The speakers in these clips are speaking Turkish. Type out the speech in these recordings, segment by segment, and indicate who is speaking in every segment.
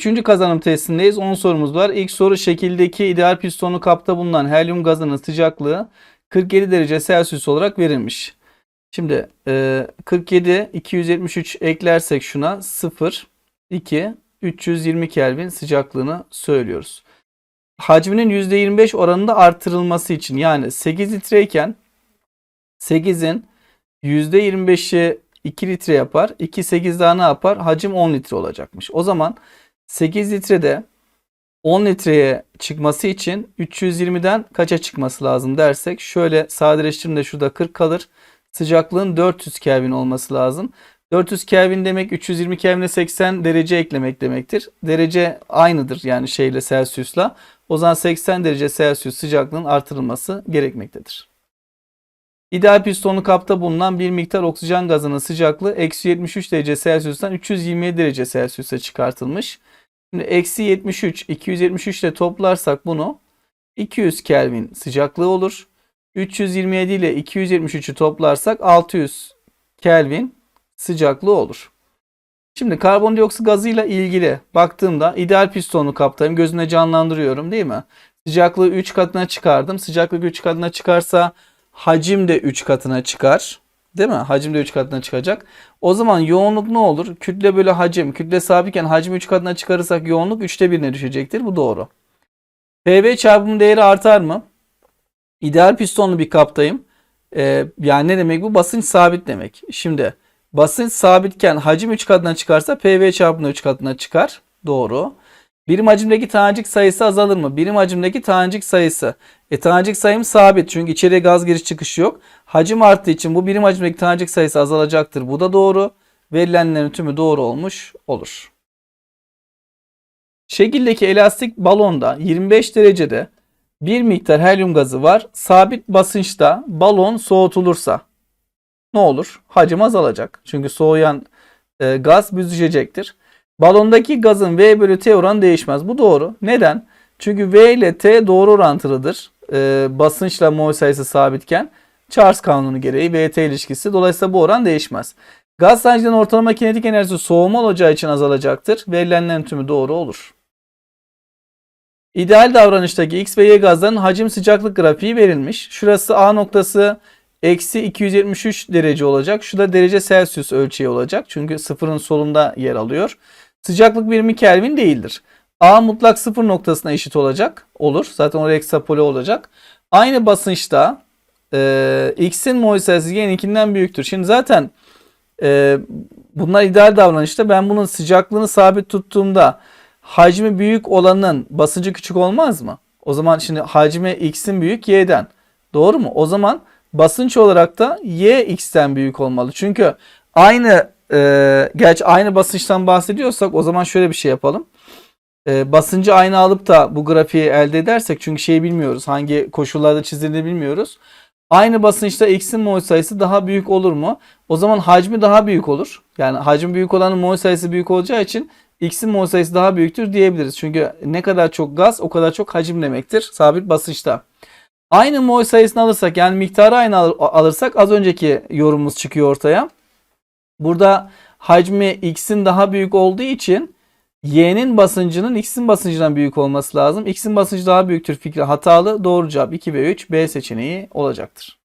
Speaker 1: Üçüncü kazanım testindeyiz. 10 sorumuz var. İlk soru şekildeki ideal pistonlu kapta bulunan helyum gazının sıcaklığı 47 derece Celsius olarak verilmiş. Şimdi e, 47 273 eklersek şuna 0 2 320 Kelvin sıcaklığını söylüyoruz. Hacminin %25 oranında artırılması için yani 8 litreyken 8'in %25'i 2 litre yapar. 2 8 daha ne yapar? Hacim 10 litre olacakmış. O zaman 8 litrede 10 litreye çıkması için 320'den kaça çıkması lazım dersek şöyle sadeleştirimde şurada 40 kalır. Sıcaklığın 400 Kelvin olması lazım. 400 Kelvin demek 320 Kelvin'e 80 derece eklemek demektir. Derece aynıdır yani şeyle Celsius'la. O zaman 80 derece Celsius sıcaklığın artırılması gerekmektedir. İdeal pistonlu kapta bulunan bir miktar oksijen gazının sıcaklığı eksi 73 derece Celsius'tan 327 derece Celsius'a çıkartılmış. Şimdi eksi 73, 273 ile toplarsak bunu 200 Kelvin sıcaklığı olur. 327 ile 273'ü toplarsak 600 Kelvin sıcaklığı olur. Şimdi karbondioksit gazıyla ilgili baktığımda ideal pistonlu kaptayım. Gözüne canlandırıyorum değil mi? Sıcaklığı 3 katına çıkardım. Sıcaklık 3 katına çıkarsa hacim de 3 katına çıkar. Değil mi? Hacim de 3 katına çıkacak. O zaman yoğunluk ne olur? Kütle bölü hacim. Kütle sabitken hacmi 3 katına çıkarırsak yoğunluk 3'te 1'ine düşecektir. Bu doğru. PV çarpım değeri artar mı? İdeal pistonlu bir kaptayım. Ee, yani ne demek bu? Basınç sabit demek. Şimdi basınç sabitken hacim 3 katına çıkarsa PV çarpımı 3 katına çıkar. Doğru. Birim hacimdeki tanecik sayısı azalır mı? Birim hacimdeki tanecik sayısı. E tanecik sayım sabit çünkü içeriye gaz giriş çıkışı yok. Hacim arttığı için bu birim hacimdeki tanecik sayısı azalacaktır. Bu da doğru. Verilenlerin tümü doğru olmuş olur. Şekildeki elastik balonda 25 derecede bir miktar helyum gazı var. Sabit basınçta balon soğutulursa ne olur? Hacim azalacak. Çünkü soğuyan e, gaz büzüşecektir. Balondaki gazın V bölü T oranı değişmez. Bu doğru. Neden? Çünkü V ile T doğru orantılıdır. E, basınçla mol sayısı sabitken Charles kanunu gereği VT ilişkisi. Dolayısıyla bu oran değişmez. Gaz sancının ortalama kinetik enerjisi soğuma olacağı için azalacaktır. Verilenlerin tümü doğru olur. İdeal davranıştaki X ve Y gazların hacim sıcaklık grafiği verilmiş. Şurası A noktası eksi 273 derece olacak. Şu da derece Celsius ölçeği olacak. Çünkü sıfırın solunda yer alıyor. Sıcaklık birimi Kelvin değildir. A mutlak sıfır noktasına eşit olacak. Olur. Zaten oraya ekstrapole olacak. Aynı basınçta e, X'in mol sayısı Y'ninkinden büyüktür. Şimdi zaten e, bunlar ideal davranışta. Ben bunun sıcaklığını sabit tuttuğumda hacmi büyük olanın basıncı küçük olmaz mı? O zaman şimdi hacmi X'in büyük Y'den. Doğru mu? O zaman basınç olarak da Y X'ten büyük olmalı. Çünkü aynı e, gerçi aynı basınçtan bahsediyorsak o zaman şöyle bir şey yapalım. E, basıncı aynı alıp da bu grafiği elde edersek çünkü şeyi bilmiyoruz. Hangi koşullarda çizildiğini bilmiyoruz. Aynı basınçta X'in mol sayısı daha büyük olur mu? O zaman hacmi daha büyük olur. Yani hacim büyük olanın mol sayısı büyük olacağı için X'in mol sayısı daha büyüktür diyebiliriz. Çünkü ne kadar çok gaz o kadar çok hacim demektir sabit basınçta. Aynı mol sayısını alırsak yani miktarı aynı alırsak az önceki yorumumuz çıkıyor ortaya. Burada hacmi X'in daha büyük olduğu için Y'nin basıncının X'in basıncından büyük olması lazım. X'in basıncı daha büyüktür fikri hatalı. Doğru cevap 2 ve 3 B seçeneği olacaktır.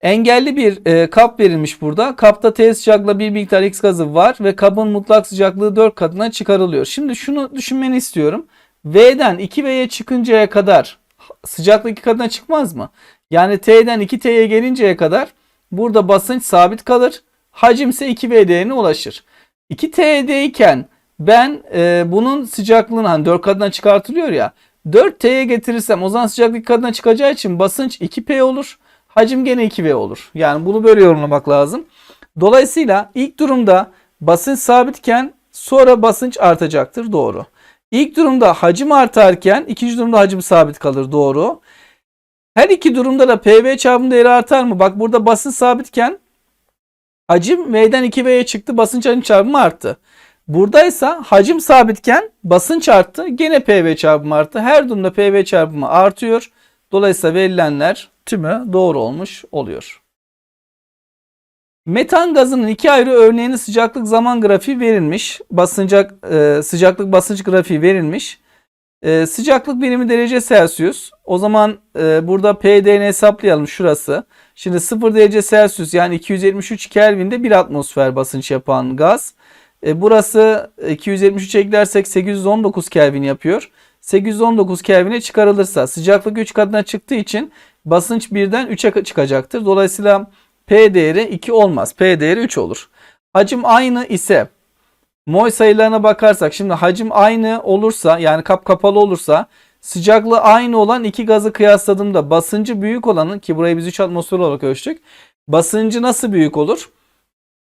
Speaker 1: Engelli bir e, kap verilmiş burada. Kapta T sıcaklığı bir miktar X gazı var ve kabın mutlak sıcaklığı 4 katına çıkarılıyor. Şimdi şunu düşünmeni istiyorum. V'den 2V'ye çıkıncaya kadar sıcaklık 2 katına çıkmaz mı? Yani T'den 2T'ye gelinceye kadar burada basınç sabit kalır. Hacim ise 2V değerine ulaşır. 2T'deyken ben e, bunun sıcaklığını hani 4 katına çıkartılıyor ya 4T'ye getirirsem o zaman sıcaklık katına çıkacağı için basınç 2P olur. Hacim gene 2V olur. Yani bunu böyle yorumlamak lazım. Dolayısıyla ilk durumda basınç sabitken sonra basınç artacaktır. Doğru. İlk durumda hacim artarken ikinci durumda hacim sabit kalır. Doğru. Her iki durumda da PV çarpım değeri artar mı? Bak burada basınç sabitken hacim V'den 2V'ye çıktı. Basınç hacim çarpımı arttı. Buradaysa hacim sabitken basınç arttı. Gene PV çarpımı arttı. Her durumda PV çarpımı artıyor. Dolayısıyla verilenler tümü doğru olmuş oluyor. Metan gazının iki ayrı örneğinin sıcaklık zaman grafiği verilmiş. Basıncak e, sıcaklık basınç grafiği verilmiş. E, sıcaklık birimi derece Celsius. O zaman e, burada PD'ni hesaplayalım şurası. Şimdi 0 derece Celsius yani 273 Kelvin'de bir atmosfer basınç yapan gaz. E, burası 273 eklersek 819 Kelvin yapıyor. 819 Kelvin'e çıkarılırsa sıcaklık 3 katına çıktığı için basınç 1'den 3'e çıkacaktır. Dolayısıyla P değeri 2 olmaz. P değeri 3 olur. Hacim aynı ise mol sayılarına bakarsak şimdi hacim aynı olursa yani kap kapalı olursa sıcaklığı aynı olan iki gazı kıyasladığımda basıncı büyük olanın ki burayı biz 3 atmosfer olarak ölçtük. Basıncı nasıl büyük olur?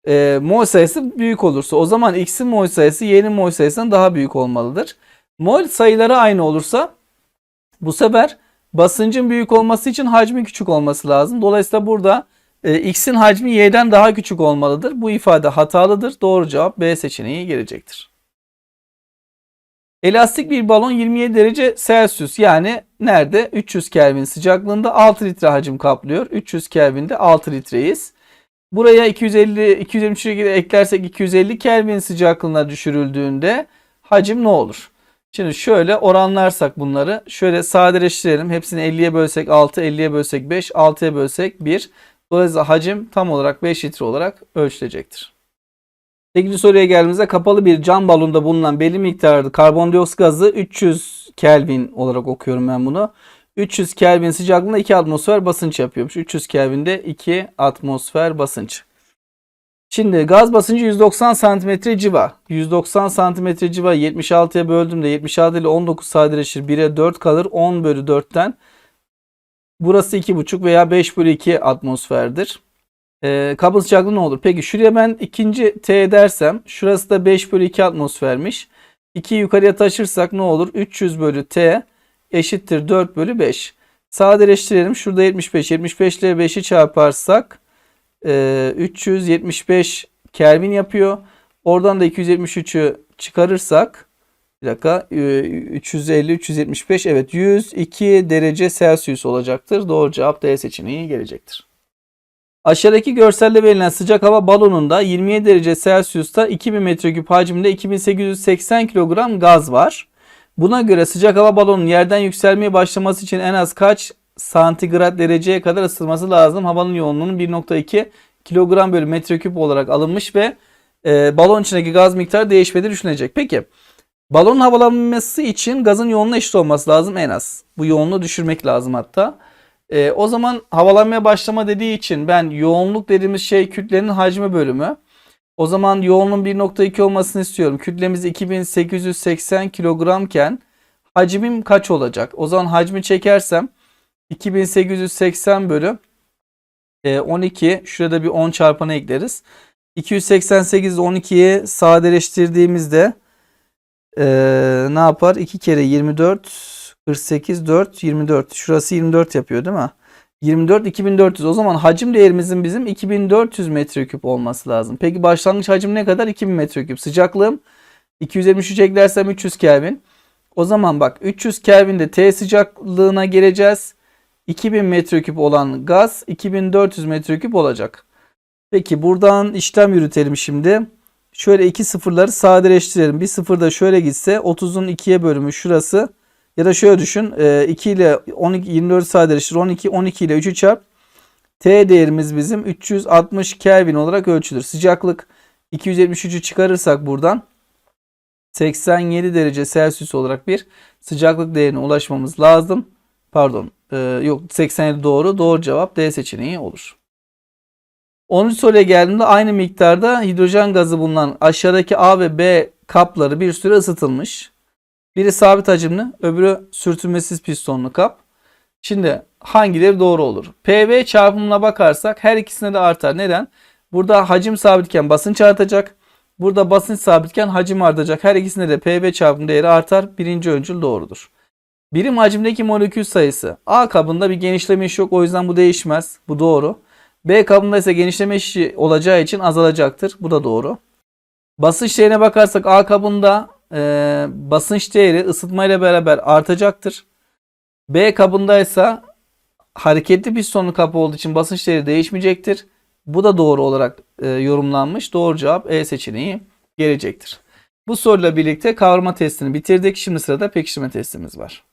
Speaker 1: E, mol sayısı büyük olursa o zaman X'in mol sayısı Y'nin mol sayısından daha büyük olmalıdır. Mol sayıları aynı olursa bu sefer basıncın büyük olması için hacmin küçük olması lazım. Dolayısıyla burada e, X'in hacmi Y'den daha küçük olmalıdır. Bu ifade hatalıdır. Doğru cevap B seçeneği gelecektir. Elastik bir balon 27 derece Celsius yani nerede? 300 Kelvin sıcaklığında 6 litre hacim kaplıyor. 300 Kelvin'de 6 litreyiz. Buraya 250 273 eklersek 250 Kelvin sıcaklığına düşürüldüğünde hacim ne olur? Şimdi şöyle oranlarsak bunları şöyle sadeleştirelim. Hepsini 50'ye bölsek 6, 50'ye bölsek 5, 6'ya bölsek 1. Dolayısıyla hacim tam olarak 5 litre olarak ölçülecektir. 8. soruya geldiğimizde kapalı bir cam balonda bulunan belli miktarda karbondioksit gazı 300 Kelvin olarak okuyorum ben bunu. 300 Kelvin sıcaklığında 2 atmosfer basınç yapıyormuş. 300 Kelvin'de 2 atmosfer basınç. Şimdi gaz basıncı 190 cm civa. 190 cm civa 76'ya böldüğümde 76 ile 19 sadeleşir. 1'e 4 kalır. 10 bölü 4'ten burası 2,5 veya 5 bölü 2 atmosferdir. Ee, kabın sıcaklığı ne olur? Peki şuraya ben ikinci T dersem şurası da 5 bölü 2 atmosfermiş. 2 yukarıya taşırsak ne olur? 300 bölü T eşittir 4 bölü 5. Sadeleştirelim. Şurada 75. 75 ile 5'i çarparsak e, 375 Kelvin yapıyor. Oradan da 273'ü çıkarırsak bir dakika 350 375 evet 102 derece Celsius olacaktır. Doğru cevap D seçeneği gelecektir. Aşağıdaki görselde verilen sıcak hava balonunda 27 derece Celsius'ta 2000 metreküp hacminde 2880 kilogram gaz var. Buna göre sıcak hava balonunun yerden yükselmeye başlaması için en az kaç santigrat dereceye kadar ısıtılması lazım? Havanın yoğunluğunun 1.2 kilogram bölü metreküp olarak alınmış ve e, balon içindeki gaz miktarı değişmediği düşünecek. Peki balonun havalanması için gazın yoğunluğu eşit olması lazım en az. Bu yoğunluğu düşürmek lazım hatta. E, o zaman havalanmaya başlama dediği için ben yoğunluk dediğimiz şey kütlenin hacmi bölümü. O zaman yoğunluğun 1.2 olmasını istiyorum. Kütlemiz 2880 kilogramken hacmim kaç olacak? O zaman hacmi çekersem 2880 bölü 12 şurada bir 10 çarpanı ekleriz. 288 12'ye sadeleştirdiğimizde e, ne yapar? 2 kere 24 48 4 24. Şurası 24 yapıyor değil mi? 24 2400. O zaman hacim değerimizin bizim 2400 metreküp olması lazım. Peki başlangıç hacim ne kadar? 2000 metreküp. Sıcaklığım 273 eklersem 300 Kelvin. O zaman bak 300 Kelvin'de T sıcaklığına geleceğiz. 2000 metreküp olan gaz 2400 metreküp olacak. Peki buradan işlem yürütelim şimdi. Şöyle iki sıfırları sadeleştirelim. Bir sıfır da şöyle gitse 30'un 2'ye bölümü şurası. Ya da şöyle düşün. 2 ile 12, 24 sadeleştir. 12, 12 ile 3'ü çarp. T değerimiz bizim 360 Kelvin olarak ölçülür. Sıcaklık 273'ü çıkarırsak buradan 87 derece Celsius olarak bir sıcaklık değerine ulaşmamız lazım. Pardon ee, yok 87 doğru. Doğru cevap D seçeneği olur. 10. soruya geldiğimde aynı miktarda hidrojen gazı bulunan aşağıdaki A ve B kapları bir süre ısıtılmış. Biri sabit hacimli, öbürü sürtünmesiz pistonlu kap. Şimdi hangileri doğru olur? PV çarpımına bakarsak her ikisine de artar. Neden? Burada hacim sabitken basınç artacak. Burada basınç sabitken hacim artacak. Her ikisinde de PV çarpım değeri artar. Birinci öncül doğrudur. Birim hacimdeki molekül sayısı. A kabında bir genişleme yok o yüzden bu değişmez. Bu doğru. B kabında ise genişleme işi olacağı için azalacaktır. Bu da doğru. Basınç değerine bakarsak A kabında e, basınç değeri ısıtmayla beraber artacaktır. B kabında ise hareketli pistonlu kapı olduğu için basınç değeri değişmeyecektir. Bu da doğru olarak e, yorumlanmış. Doğru cevap E seçeneği gelecektir. Bu soruyla birlikte kavrama testini bitirdik. Şimdi sırada pekiştirme testimiz var.